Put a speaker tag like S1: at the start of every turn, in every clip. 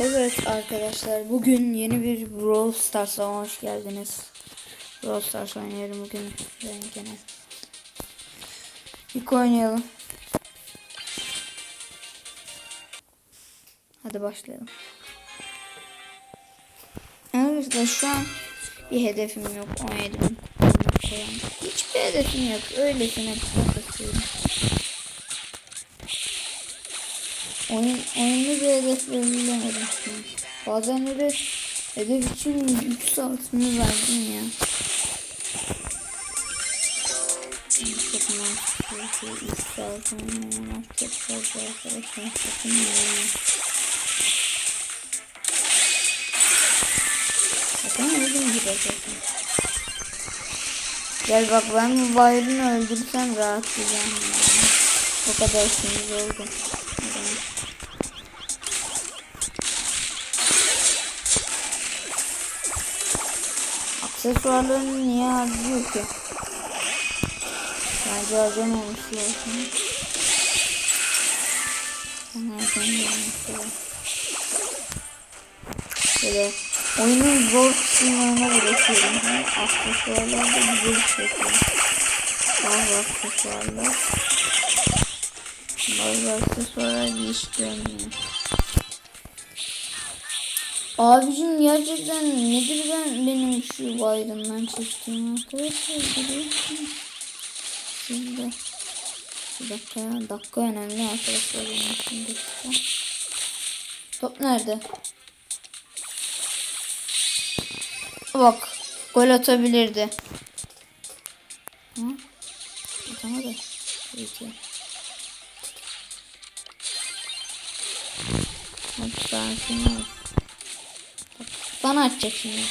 S1: Evet arkadaşlar bugün yeni bir Brawl Stars'a hoş geldiniz. Brawl Stars oynayalım bugün ben gene. İlk oynayalım. Hadi başlayalım. Arkadaşlar şu an bir hedefim yok 17 bin. Hiçbir hedefim yok. Öylesine kasıyorum. Oyun, oyunda bir hedef belirlemedim. şu an. Bazen öyle hedef için 3 saatimi verdim ya. Çok mantıklı. 3 saat oynamak çok fazla arkadaşlar. Sakın oynayın. Bakın öldüm gibi zaten. Gel bak ben bu Byron'ı öldürsem rahatlayacağım. Yani. O kadar sinir oldum. Aksesuarlarını niye harcıyor ki? Bence harcamamış lazım. Harcamamış lazım. Böyle oyunun zor kısımlarına bırakıyorum. Aksesuarlar da güzel hissettim. Bazı aksesuarlar. Bazı aksesuarlar bir iş görmüyor. Abicim gerçekten nedir ben benim şu bayrağımdan çektiğim arkadaşlar görüyorsunuz. Şimdi bir dakika ya dakika önemli arkadaşlar benim için. Top nerede? Bak gol atabilirdi. Hı? Atamadı. Peki. Hadi sakin ol. Bana atacak şimdi.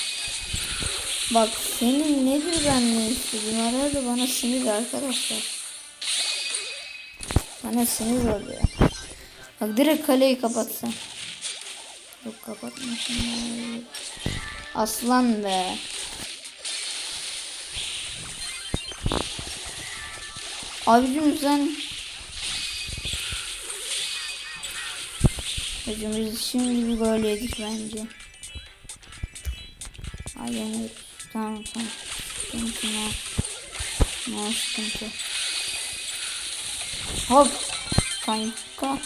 S1: Bak senin ne istediğim arada bana sinir arkadaşlar. Bana sinir oluyor. Bak direkt kaleyi kapatsan. Yok kapatmasın. Aslan be. Abicim sen Hocam biz şimdi bir gol yedik bence. Ay yani tamam tamam. Sıkıntı ne? Ne sıkıntı? Hop. Kanka.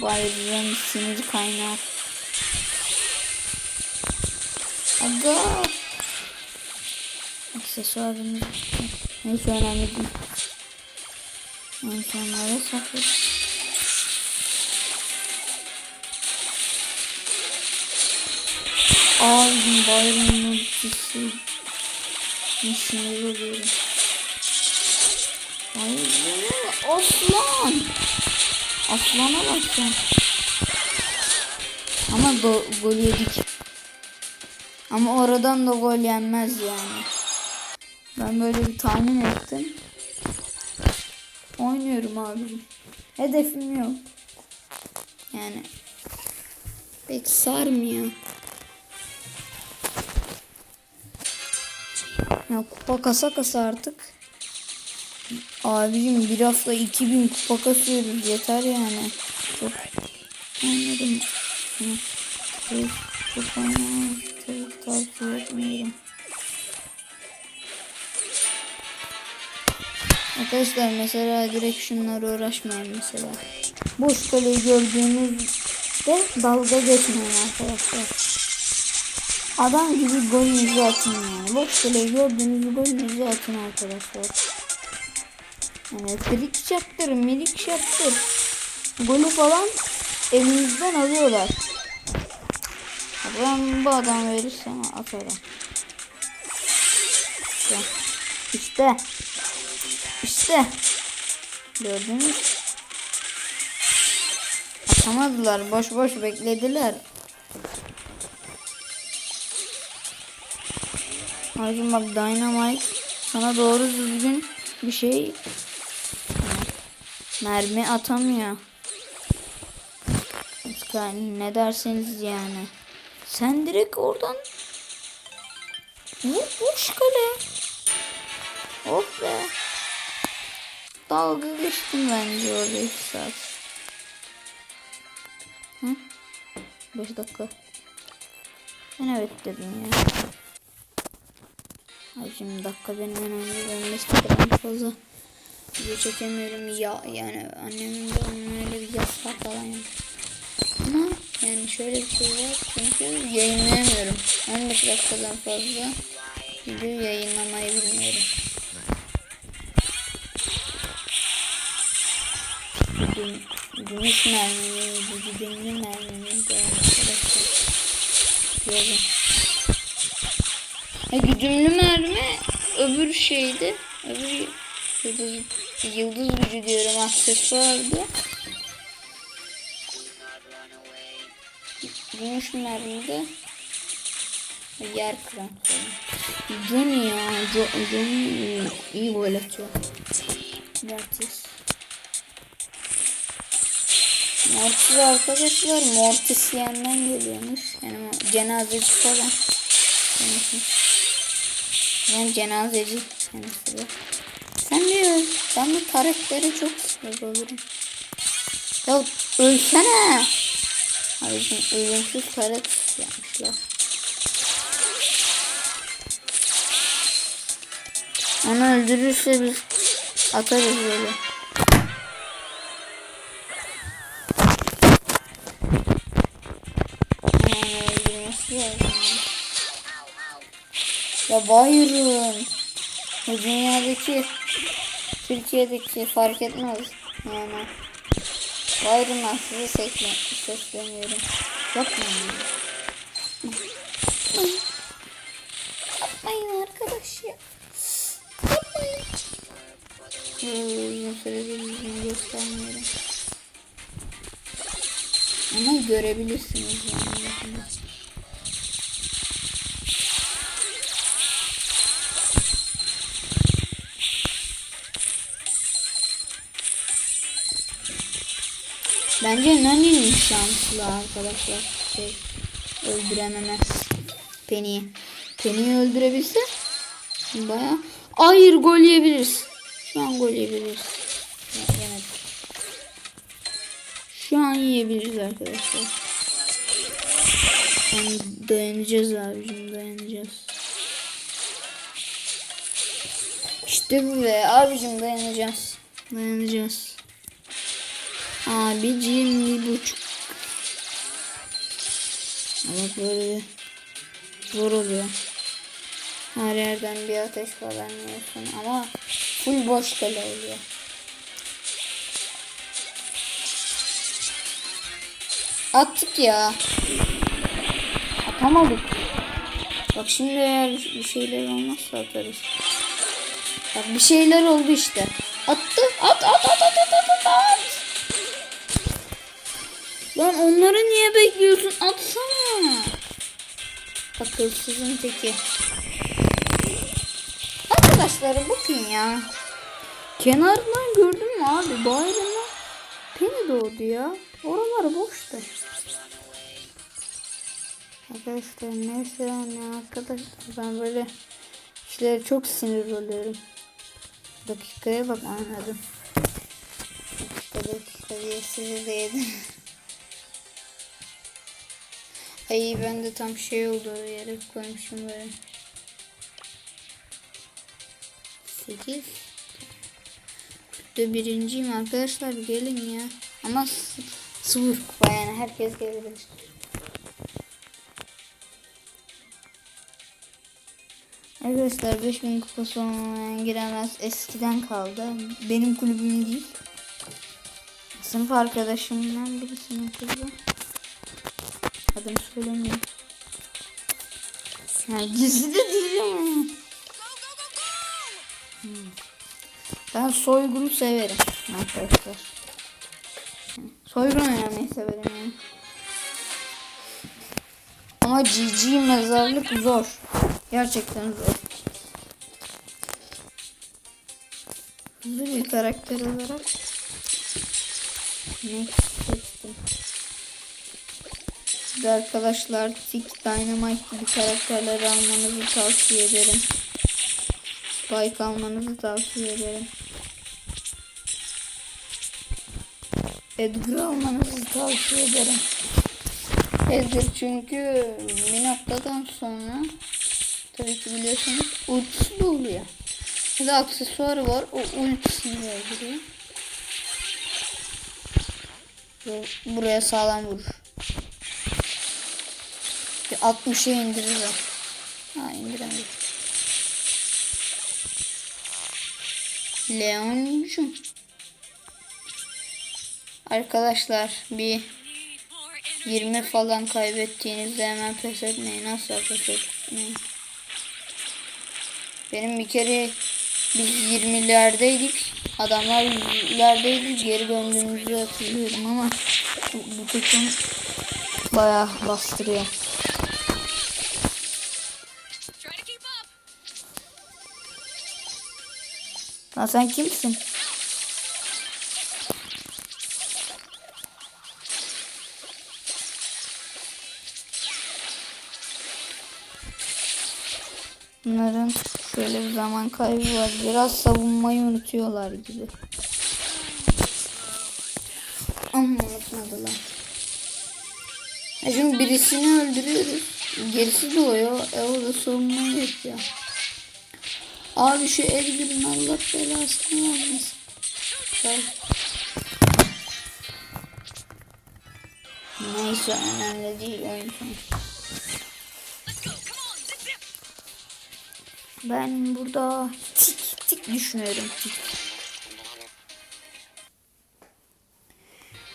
S1: Bu ayrıca sinir kaynağı. Aga. Aksesuarımız. Neyse önemli değil. İnsanlara sakladık. Abim bayramın. Ne sinir oluyorum. Hayır aslan. Aslana bak sen. Ama go gol yedik. Ama oradan da gol yenmez yani. Ben böyle bir tahmin ettim. Oynuyorum abicim. Hedefim yok. Yani pek sarmıyor. Ya kupa kasa kasa artık. Abicim bir hafta 2000 kupa kasıyoruz yeter yani. Çok anladım. Çok, çok anladım. Çok tavsiye etmiyorum. Arkadaşlar mesela direkt şunlara uğraşmayın mesela. Boş kaleyi gördüğünüzde dalga geçmeyin arkadaşlar. Adam gibi golünüzü atın yani. Kaleyi gördüğünüz golünüzü atın arkadaşlar. Yani trik çaktır, milik çaktır. Golü falan elinizden alıyorlar. Ben bu adam verirsem atarım. İşte. İşte. İşte. Gördünüz. Atamadılar. Boş boş beklediler. Ayrıca bak Dynamite sana doğru düzgün bir şey mermi atamıyor. Yani ne derseniz yani. Sen direkt oradan vur boş kale. Oh be. dalga geçtim bence orada 2 saat. Hı? 5 dakika. Ben evet dedim ya. Ay şimdi dakika benim önemli. Ben 5 dakikadan fazla video çekemiyorum. Ya yani annemin de onun öyle bir yasağı falan yok. Ama yani şöyle bir şey var çünkü yayınlayamıyorum. 15 dakikadan fazla video yayınlamayı bilmiyorum. Güm, gümüş mermimi, güdümlü mermimi de arkadaşlar. Yazın. E, güdümlü mermi öbür şeydi. Öbür yıldız, yıldız gücü diyorum aksesuardı. Gümüş mermi de yer kıran. Johnny ya. Jo Johnny iyi gol atıyor. Mortis. Mortis arkadaşlar Mortisyen'den geliyormuş. Yani cenazeci falan. Kendisi. Yani cenazeci kendisi de. Diyor ben bu karakteri çok sinir olurum. Ya ölsene. Abicim ölümsüz karakter yapmışlar. Onu öldürürse biz atarız böyle. Ya Byron. Bu dünyadaki Türkiye'deki fark etmez. Yani Byron'dan size sesleniyorum. Yapmayın. Yapmayın. Yapmayın arkadaş ya. Yapmayın. Uzun süredir yüzümü göstermiyorum. Ama görebilirsiniz yani. Bence Nani'nin şanslı arkadaşlar. Şey, öldürememez. Penny'i. Penny'i öldürebilse baya Hayır gol yiyebiliriz. Şu an gol yiyebiliriz. Ya, yemedik. Şu an yiyebiliriz arkadaşlar. Yani dayanacağız abicim dayanacağız. İşte bu be abicim dayanacağız. Dayanacağız. Abicim bir buçuk. Ama böyle zor oluyor. Her yerden bir ateş falan yiyorsun ama full boş kale oluyor. Attık ya. Atamadık. Bak şimdi eğer bir şeyler olmazsa atarız. Bak bir şeyler oldu işte. Attı. At at at at at at Lan onları niye bekliyorsun? Atsana. Akılsızın teki. Arkadaşlar bakın ya. Kenardan gördün mü abi? Bayramda Penny doğdu ya. Oralar boştu. Arkadaşlar neyse yani arkadaşlar ben böyle işlere çok sinir oluyorum. Dakikaya bak anladım. Dakika dakika diye sizi de yedim. Ay ben de tam şey oldu yere koymuşum böyle. 8 Kulüpte birinciyim arkadaşlar gelin ya. Ama sıfır kupa yani herkes gelebilir. Arkadaşlar 5000 kupası olmayan giremez eskiden kaldı. Benim kulübüm değil. Sınıf arkadaşımdan birisinin kızı. Adını söylemiyorum. Yani gizli de değil ama. Hmm. Ben soygunu severim arkadaşlar. Soygun oynamayı severim yani. Ama GG mezarlık zor. Gerçekten zor. Hızlı bir karakter olarak ne seçtim? Size arkadaşlar Tick Dynamite gibi karakterleri almanızı tavsiye ederim. Spike almanızı tavsiye ederim. Edgar almanızı tavsiye ederim. Edgar çünkü bir noktadan sonra tabii ki biliyorsunuz ultisi de oluyor. Bir de aksesuarı var. O ultisini öldürüyor. Buraya sağlam vurur. Bir 60'a indirir o. Ha indiremiyor. Leon'cum. Arkadaşlar bir 20 falan kaybettiğinizde hemen pes etmeyin. Asla pes etmeyin. Benim bir kere biz 20'lerdeydik. Adamlar 100'lerdeydi. Geri döndüğümüzü hatırlıyorum ama bu, bu takım bayağı bastırıyor. Lan sen kimsin? Bunların şöyle bir zaman kaybı var. Biraz savunmayı unutuyorlar gibi. Ama unutmadılar. Ya şimdi birisini öldürüyoruz. Gerisi doğuyor. E orada savunmayı yapıyor. Abi şu Edgar'ın Allah belasını vermesin. Neyse önemli değil oyun. Ben burada tik tik düşünüyorum tik.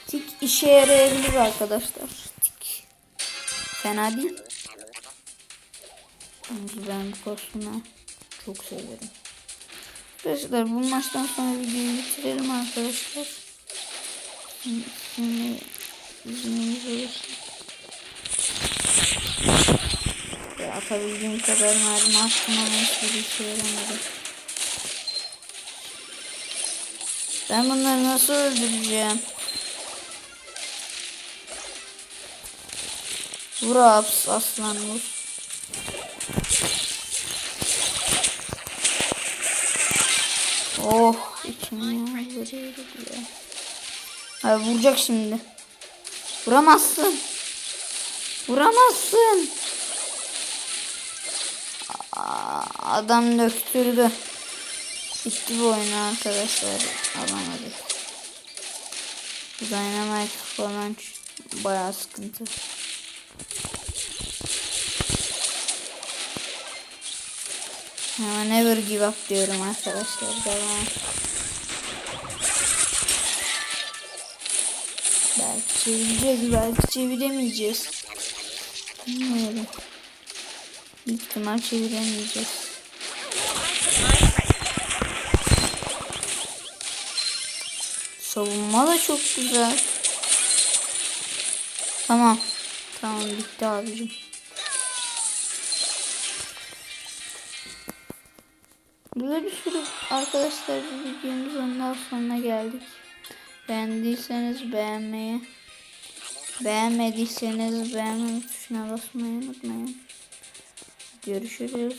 S1: Tik işe yarayabilir arkadaşlar. Tik. Fena değil. Ben bu çok severim. Arkadaşlar bu maçtan sonra videoyu bitirelim arkadaşlar. Şimdi, izniniz olursa. Ve atabildiğim kadar mermi attım ama hiçbir işe yaramadı. Ben bunları nasıl öldüreceğim? Vur aslan vur. Oh içim ya. Hayır vuracak şimdi. Vuramazsın. Vuramazsın. Adam döktürdü. Bitti bu oyun arkadaşlar. Alamadık. Dynamite falan bayağı sıkıntı. Never give up diyorum arkadaşlar. Devam. Belki çevireceğiz, belki çeviremeyeceğiz. Bilmiyorum. Büyük çeviremeyeceğiz. Savunma da çok güzel. Tamam. Tamam bitti abicim. Böyle bir sürü arkadaşlar videomuzun daha sonuna geldik. Beğendiyseniz beğenmeyi, beğenmediyseniz beğenme tuşuna basmayı unutmayın. Görüşürüz.